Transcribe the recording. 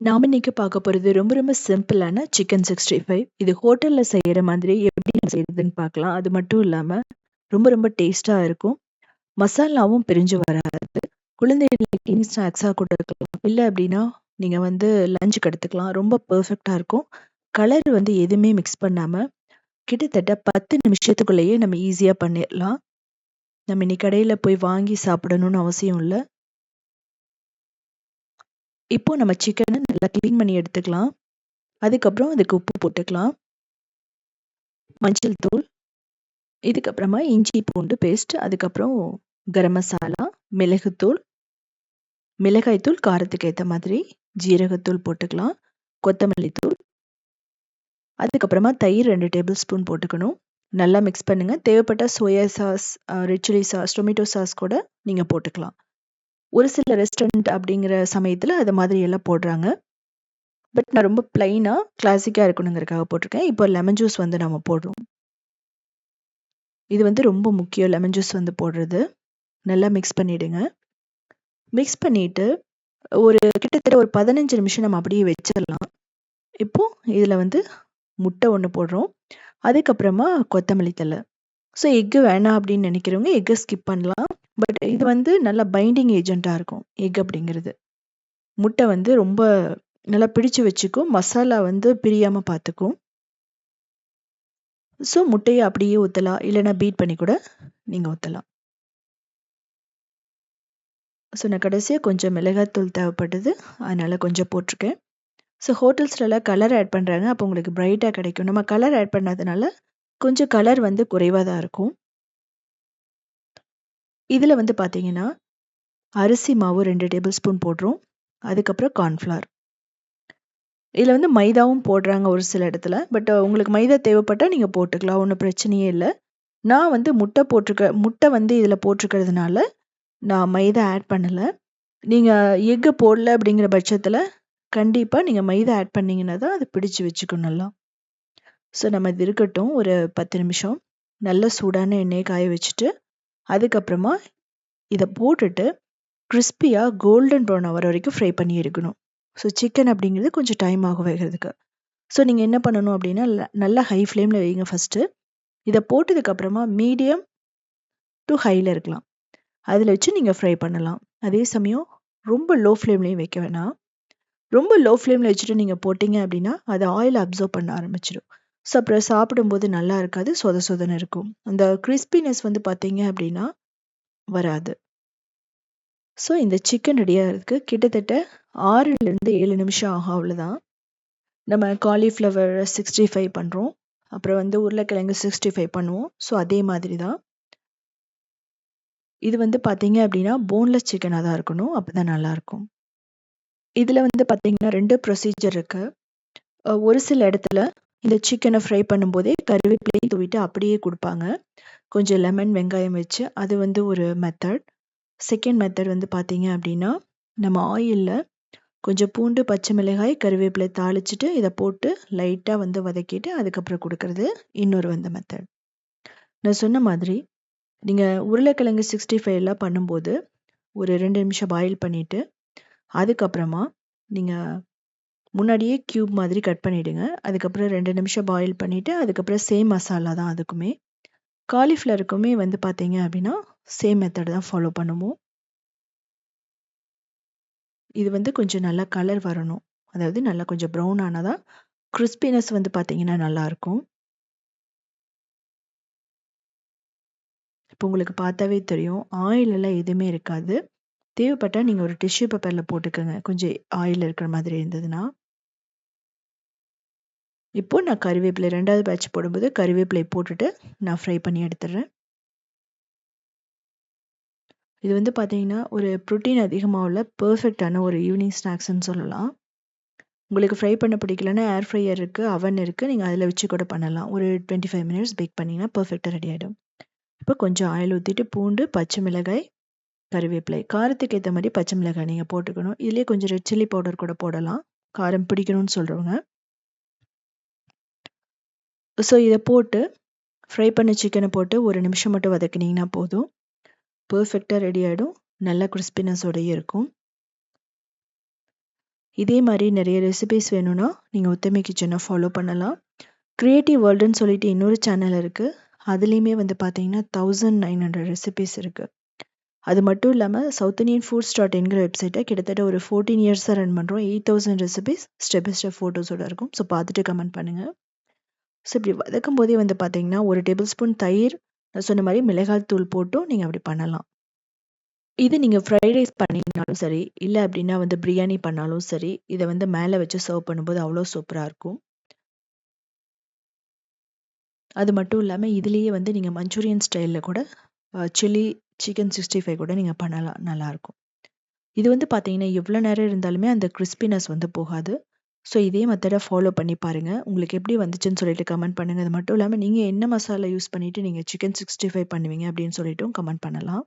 நாம இன்னைக்கு பார்க்க போறது ரொம்ப ரொம்ப சிம்பிளான சிக்கன் சிக்ஸ்டி ஃபைவ் இது ஹோட்டலில் செய்கிற மாதிரி எப்படி நம்ம செய்யறதுன்னு பார்க்கலாம். அது மட்டும் இல்லாமல் ரொம்ப ரொம்ப டேஸ்ட்டாக இருக்கும். மசாலாவும் பிரிஞ்சு வராது. குழந்தைகளுக்கு ஸ்நாக்ஸாக கொடுக்கலாம். இல்லை அப்படின்னா நீங்கள் வந்து லஞ்சுக்கு எடுத்துக்கலாம். ரொம்ப பர்ஃபெக்டாக இருக்கும். கலர் வந்து எதுவுமே மிக்ஸ் பண்ணாமல் கிட்டத்தட்ட பத்து நிமிஷத்துக்குள்ளேயே நம்ம ஈஸியாக பண்ணிடலாம் நம்ம இன்னைக்கு கடையில் போய் வாங்கி சாப்பிடணும்னு அவசியம் இல்லை. இப்போது நம்ம சிக்கனை நல்லா க்ளீன் பண்ணி எடுத்துக்கலாம். அதுக்கப்புறம் அதுக்கு உப்பு போட்டுக்கலாம். மஞ்சள் தூள். இதுக்கப்புறமா இஞ்சி பூண்டு பேஸ்ட் அதுக்கப்புறம் கரம் மசாலா மிளகுத்தூள் மிளகாய்த்தூள் காரத்துக்கு ஏற்ற மாதிரி ஜீரகத்தூள் போட்டுக்கலாம். கொத்தமல்லி தூள். அதுக்கப்புறமா தயிர் ரெண்டு டேபிள் ஸ்பூன் போட்டுக்கணும். நல்லா மிக்ஸ் பண்ணுங்கள் தேவைப்பட்ட soya sauce red chilli sauce tomato sauce கூட நீங்கள் போட்டுக்கலாம். ஒரு சில ரெஸ்டாரண்ட் அப்படிங்கிற சமயத்தில் அது மாதிரி எல்லாம் போடுறாங்க. பட் நான் ரொம்ப பிளைனாக கிளாசிக்காக இருக்கணுங்கிறதுக்காக போட்டிருக்கேன். இப்போ லெமன் ஜூஸ் வந்து நம்ம போடுறோம். இது வந்து ரொம்ப முக்கியம் லெமன் ஜூஸ் வந்து போடுறது. நல்லா மிக்ஸ் பண்ணிவிடுங்க மிக்ஸ் பண்ணிவிட்டு ஒரு கிட்டத்தட்ட ஒரு பதினஞ்சு நிமிஷம் நம்ம அப்படியே வச்சிடலாம். இப்போது இதில் வந்து முட்டை ஒன்று போடுறோம். அதுக்கப்புறமா கொத்தமல்லி தலை ஸோ எக்கு வேணாம் அப்படின்னு நினைக்கிறவங்க எக்கை ஸ்கிப் பண்ணலாம். பட் இது வந்து நல்ல பைண்டிங் ஏஜெண்ட்டாக இருக்கும் எக் அப்படிங்கிறது. முட்டை வந்து ரொம்ப நல்லா பிடிச்சு வச்சுக்கும் மசாலா வந்து பிரியாமல் பார்த்துக்கும் ஸோ முட்டையை அப்படியே ஊற்றலாம் இல்லைன்னா பீட் பண்ணி கூட நீங்கள் ஊற்றலாம் ஸோ நான் கடைசியாக கொஞ்சம் மிளகாத்தூள் தேவைப்பட்டது அதனால் கொஞ்சம் போட்டிருக்கேன். ஸோ ஹோட்டல்ஸ்லலாம் கலர் ஆட் பண்ணுறாங்க அப்போ உங்களுக்கு ப்ரைட்டாக கிடைக்கும். நம்ம கலர் ஆட் பண்ணாதனால கொஞ்சம் கலர் வந்து குறைவாக தான் இருக்கும். இதில் வந்து பார்த்தீங்கன்னா அரிசி மாவு ரெண்டு டேபிள் ஸ்பூன் போடுறோம். அதுக்கப்புறம் கார்ன்ஃப்ளவர் இதில் வந்து மைதாவும் போடுறாங்க ஒரு சில இடத்துல. பட் உங்களுக்கு மைதா தேவைப்பட்டால் நீங்கள் போட்டுக்கலாம் ஒன்றும் பிரச்சனையே இல்லை. நான் வந்து முட்டை போட்டிருக்க முட்டை வந்து இதில் போட்டிருக்கிறதுனால நான் மைதா ஆட் பண்ணலை. நீங்கள் எக்கு போடல அப்படிங்கிற பட்சத்தில் கண்டிப்பாக நீங்கள் மைதா ஆட் பண்ணிங்கன்னா தான் அது பிடிச்சு வச்சுக்கணும் நல்லா. ஸோ நம்ம இது இருக்கட்டும் ஒரு பத்து நிமிஷம். நல்ல சூடான எண்ணெயை காய வச்சுட்டு அதுக்கப்புறமா இதை போட்டுட்டு கிறிஸ்பியாக கோல்டன் ப்ரௌன் ஆகிற வரைக்கும் ஃப்ரை பண்ணி எடுக்கணும் ஸோ சிக்கன் அப்படிங்கிறது கொஞ்சம் டைம் ஆகும் வேகிறதுக்கு. ஸோ நீங்கள் என்ன பண்ணணும் அப்படின்னா நல்லா ஹை ஃப்ளேமில் வைங்க ஃபஸ்ட்டு இதை போட்டதுக்கப்புறமா மீடியம் டு ஹையில் இருக்கலாம். அதில் வச்சு நீங்கள் ஃப்ரை பண்ணலாம். அதே சமயம் ரொம்ப லோ ஃப்ளேம்லேயும் வைக்க வேணாம். ரொம்ப லோ ஃப்ளேமில் வச்சுட்டு நீங்கள் போட்டிங்க அப்படின்னா அது ஆயில் அப்சர்வ் பண்ண ஆரம்பிச்சிடும் ஸோ அப்புறம் சாப்பிடும்போது நல்லா இருக்காது சொத சொதன்னு இருக்கும். அந்த கிறிஸ்பினஸ் வந்து பார்த்தீங்க அப்படின்னா வராது. ஸோ இந்த சிக்கன் ரெடியாக இருக்குது கிட்டத்தட்ட ஆறுலேருந்து ஏழு நிமிஷம் ஆகும் அவ்வளோதான் நம்ம காலிஃப்ளவர் சிக்ஸ்டி ஃபைவ் பண்ணுறோம் அப்புறம் வந்து உருளைக்கிழங்கு சிக்ஸ்டி ஃபைவ் பண்ணுவோம். ஸோ அதே மாதிரி தான் இது வந்து பார்த்தீங்க அப்படின்னா போன்லெஸ் சிக்கனாக தான் இருக்கணும். அப்போ தான் நல்லாயிருக்கும் இதில் வந்து பார்த்தீங்கன்னா ரெண்டு ப்ரொசீஜர் இருக்குது ஒரு சில இடத்துல இந்த சிக்கனை ஃப்ரை பண்ணும்போதே கருவேப்பிலையும் தூவிட்டு அப்படியே கொடுப்பாங்க. கொஞ்சம் லெமன் வெங்காயம் வச்சு அது வந்து ஒரு மெத்தட் செகண்ட் மெத்தட் வந்து பார்த்தீங்க அப்படின்னா நம்ம ஆயிலில் கொஞ்சம் பூண்டு பச்சை மிளகாய் கருவேப்பிலை தாளிச்சிட்டு இதை போட்டு லைட்டாக வந்து வதக்கிட்டு அதுக்கப்புறம் கொடுக்கறது இன்னொரு வந்த மெத்தட் நான் சொன்ன மாதிரி நீங்கள் உருளைக்கிழங்கு சிக்ஸ்டி ஃபைவ்லாம் பண்ணும்போது ஒரு ரெண்டு நிமிஷம் பாயில் பண்ணிவிட்டு அதுக்கப்புறமா நீங்கள் முன்னாடியே க்யூப் மாதிரி கட் பண்ணிவிடுங்க அதுக்கப்புறம் ரெண்டு நிமிஷம் பாயில் பண்ணிவிட்டு அதுக்கப்புறம் சேம் மசாலா தான் அதுக்குமே. காலிஃப்ளவருக்குமே வந்து பார்த்தீங்க அப்படின்னா சேம் மெத்தட் தான் ஃபாலோ பண்ணுவோம். இது வந்து கொஞ்சம் நல்லா கலர் வரணும். அதாவது நல்லா கொஞ்சம் ப்ரௌன் ஆனால் தான் கிறிஸ்பினஸ் வந்து பார்த்தீங்கன்னா நல்லாயிருக்கும் இப்போ உங்களுக்கு பார்த்தாவே தெரியும் ஆயிலெல்லாம் எதுவுமே இருக்காது. தேவைப்பட்டால் நீங்கள் ஒரு டிஷ்யூ பேப்பரில் போட்டுக்கோங்க. கொஞ்சம் ஆயில் இருக்கிற மாதிரி இருந்ததுன்னா. இப்போது நான் கறிவேப்பிலை ரெண்டாவது பேட்ச் போடும்போது கறிவேப்பிலை போட்டுட்டு நான் ஃப்ரை பண்ணி எடுத்துடுறேன். இது வந்து பார்த்தீங்கன்னா ஒரு ப்ரோட்டீன் அதிகமாக உள்ள பர்ஃபெக்டான ஒரு ஈவினிங் ஸ்நாக்ஸ்ன்னு சொல்லலாம். உங்களுக்கு ஃப்ரை பண்ண பிடிக்கலன்னா ஏர் ஃப்ரையர் இருக்குது அவன் இருக்குது நீங்கள் அதில் வச்சு கூட பண்ணலாம். ஒரு டுவெண்ட்டி ஃபைவ் மினிட்ஸ் பேக் பண்ணிங்கன்னா பர்ஃபெக்டாக ரெடி ஆகிடும் இப்போ கொஞ்சம் ஆயில் ஊற்றிட்டு பூண்டு பச்சை மிளகாய் கருவேப்பிலை காரத்துக்கு ஏற்ற மாதிரி பச்சை மிளகாய் நீங்கள் போட்டுக்கணும். இதுலேயே கொஞ்சம் ரெட் சில்லி பவுடர் கூட போடலாம். காரம் பிடிக்கணும்னு சொல்கிறவங்க ஸோ இதை போட்டு ஃப்ரை பண்ண சிக்கனை போட்டு ஒரு நிமிஷம் மட்டும் வதக்கினீங்கன்னா போதும். பர்ஃபெக்டாக ரெடி ஆகிடும் நல்ல கிறிஸ்பினஸோடயே இருக்கும். இதே மாதிரி நிறைய ரெசிபிஸ் வேணும்னா நீங்கள் உத்தமி கிச்சனை ஃபாலோ பண்ணலாம். க்ரியேட்டிவ் வேர்ல்டுன்னு சொல்லிட்டு இன்னொரு சேனல் இருக்குது அதுலேயுமே வந்து பார்த்தீங்கன்னா தௌசண்ட் நைன் ஹண்ட்ரட் ரெசிபிஸ் இருக்குது அது மட்டும் இல்லாமல் சவுத் இண்டியன் ஃபுட்ஸ் டாட் என்கிற வெப்சைட்டை கிட்டத்தட்ட ஒரு ஃபோர்டீன் இயர்ஸாக ரன் பண்ணுறோம் eight thousand recipes step by step ஃபோட்டோஸோட இருக்கும். ஸோ பார்த்துட்டு கமெண்ட் பண்ணுங்கள் ஸோ இப்படி வதக்கும் போதே வந்து பார்த்தீங்கன்னா ஒரு டேபிள் ஸ்பூன் தயிர் நான் சொன்ன மாதிரி மிளகாய் தூள் போட்டும் நீங்கள் அப்படி பண்ணலாம். இது நீங்கள் ஃப்ரைட் ரைஸ் பண்ணிங்கனாலும் சரி இல்லை அப்படின்னா வந்து பிரியாணி பண்ணாலும் சரி இதை வந்து மேலே வச்சு சர்வ் பண்ணும்போது அவ்வளோ சூப்பராக இருக்கும். அது மட்டும் இல்லாமல் இதுலேயே வந்து நீங்கள் மஞ்சூரியன் ஸ்டைலில் கூட சில்லி சிக்கன் சிக்ஸ்டி ஃபைவ் கூட நீங்கள் பண்ணலாம் நல்லாயிருக்கும் இது வந்து பார்த்தீங்கன்னா எவ்வளோ நேரம் இருந்தாலுமே அந்த கிறிஸ்பினஸ் வந்து போகாது. ஸோ இதே மெத்தடை ஃபாலோ பண்ணி பாருங்கள் உங்களுக்கு எப்படி வந்துச்சுன்னு சொல்லிட்டு கமெண்ட் பண்ணுங்கள் அது மட்டும் இல்லாமல் நீங்கள் என்ன மசாலா யூஸ் பண்ணிவிட்டு நீங்கள் சிக்கன் சிக்ஸ்டி ஃபைவ் பண்ணுவீங்க அப்படின்னு சொல்லிட்டும் கமெண்ட் பண்ணலாம்.